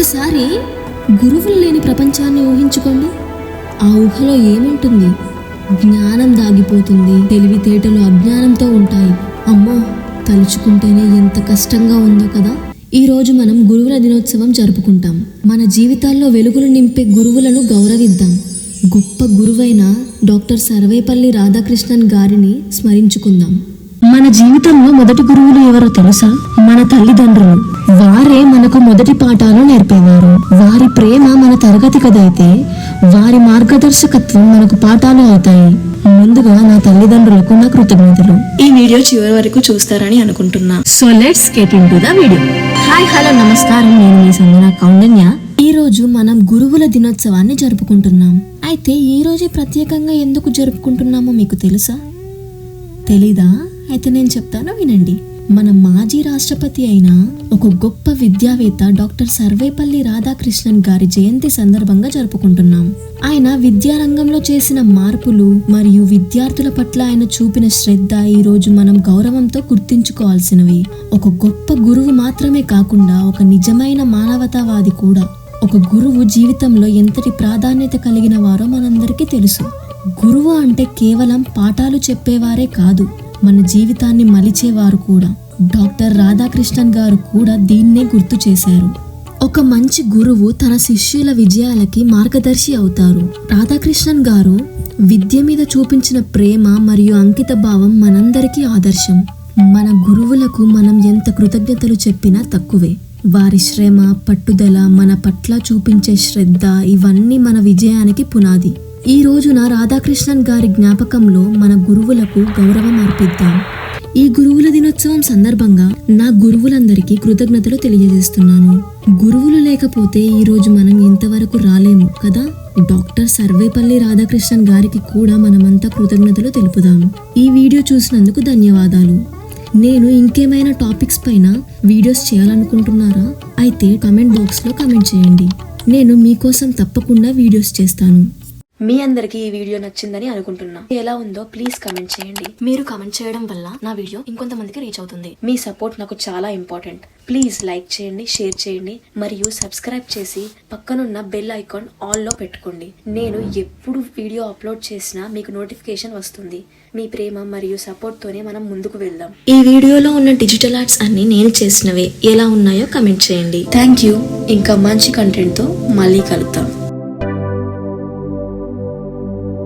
ఒక్కసారి గురువులు లేని ప్రపంచాన్ని ఊహించుకోండి. ఆ ఊహలో ఏముంటుంది? జ్ఞానం దాగిపోతుంది. తెలివితేటలు అజ్ఞానంతో ఉంటాయి. అమ్మో తలుచుకుంటేనే ఎంత కష్టంగా ఉందో కదా. ఈ రోజు మనం గురువుల దినోత్సవం జరుపుకుంటాం. మన జీవితాల్లో వెలుగులు నింపే గురువులను గౌరవిద్దాం. గొప్ప గురువైన డాక్టర్ సర్వేపల్లి రాధాకృష్ణన్ గారిని స్మరించుకుందాం. మన జీవితంలో మొదటి గురువులు ఎవరో తెలుసా? మన తల్లిదండ్రులు. వారే మనకు మొదటి పాఠాలు నేర్పేవారు. వారి ప్రేమ మన తరగతి కదైతే వారి మార్గదర్శకత్వం మనకు పాఠాలు అవుతాయి. ముందుగా నా తల్లిదండ్రులకు నా కృతజ్ఞతలు. ఈ వీడియో చివరి వరకు చూస్తారని అనుకుంటున్నా. So let's get into the video hi hello నమస్కారం. నేను మీ సంగన కౌండన్య. ఈ రోజు మనం గురువుల దినోత్సవాన్ని జరుపుకుంటున్నాం. అయితే ఈ రోజు ప్రత్యేకంగా ఎందుకు జరుపుకుంటున్నామో మీకు తెలుసా? తెలీదా? అయితే నేను చెప్తాను వినండి. మన మాజీ రాష్ట్రపతి అయిన ఒక గొప్ప విద్యావేత్త డాక్టర్ సర్వేపల్లి రాధాకృష్ణన్ గారి జయంతి సందర్భంగా జరుపుకుంటున్నాం. ఆయన విద్యారంగంలో చేసిన మార్పులు మరియు విద్యార్థుల పట్ల ఆయన చూపిన శ్రద్ధ ఈ రోజు మనం గౌరవంతో గుర్తించుకోవాల్సినవి. ఒక గొప్ప గురువు మాత్రమే కాకుండా ఒక నిజమైన మానవతావాది కూడా. ఒక గురువు జీవితంలో ఎంతటి ప్రాధాన్యత కలిగిన వారో మనందరికీ తెలుసు. గురువు అంటే కేవలం పాఠాలు చెప్పేవారే కాదు. మన జీవితాన్ని మలిచేవారు కూడా. డాక్టర్ రాధాకృష్ణన్ గారు కూడా దీన్నే గుర్తు చేశారు. ఒక మంచి గురువు తన శిష్యుల విజయాలకి మార్గదర్శి అవుతారు. రాధాకృష్ణన్ గారు విద్య మీద చూపించిన ప్రేమ మరియు అంకిత భావం మనందరికీ ఆదర్శం. మన గురువులకు మనం ఎంత కృతజ్ఞతలు చెప్పినా తక్కువే. వారి శ్రమ పట్టుదల మన పట్ల చూపించే శ్రద్ధ ఇవన్నీ మన విజయానికి పునాది. ఈ రోజున రాధాకృష్ణన్ గారి జ్ఞాపకంలో మన గురువులకు గౌరవం అర్పిద్దాం. ఈ గురువుల దినోత్సవం సందర్భంగా నా గురువులందరికీ కృతజ్ఞతలు తెలియజేస్తున్నాను. గురువులు లేకపోతే ఈ రోజు మనం ఇంతవరకు రాలేము కదా? డాక్టర్ సర్వేపల్లి రాధాకృష్ణన్ గారికి కూడా మనమంతా కృతజ్ఞతలు తెలుపుదాం. ఈ వీడియో చూసినందుకు ధన్యవాదాలు. నేను ఇంకేమైనా టాపిక్స్ పైన వీడియోస్ చేయాలనుకుంటున్నారా? అయితే కమెంట్ బాక్స్లో కమెంట్ చేయండి. నేను మీకోసం తప్పకుండా వీడియోస్ చేస్తాను. మీ అందరికి ఈ వీడియో నచ్చిందని అనుకుంటున్నా. ఎలా ఉందో ప్లీజ్ కమెంట్ చేయండి. మీరు కమెంట్ చేయడం వల్ల నా వీడియో ఇంకొంతమందికి రీచ్ అవుతుంది. మీ సపోర్ట్ నాకు చాలా ఇంపార్టెంట్ ప్లీజ్ లైక్ చేయండి షేర్ చేయండి మరియు సబ్స్క్రైబ్ చేసి పక్కనున్న బెల్ ఐకాన్ ఆల్లో పెట్టుకోండి. నేను ఎప్పుడు వీడియో అప్లోడ్ చేసినా మీకు నోటిఫికేషన్ వస్తుంది. మీ ప్రేమ మరియు సపోర్ట్ తోనే మనం ముందుకు వెళ్దాం. ఈ వీడియోలో ఉన్న డిజిటల్ ఆర్ట్స్ అన్ని నేను చేసినవే. ఎలా ఉన్నాయో కమెంట్ చేయండి. థ్యాంక్ యూ ఇంకా మంచి కంటెంట్తో మళ్ళీ కలుద్దాం.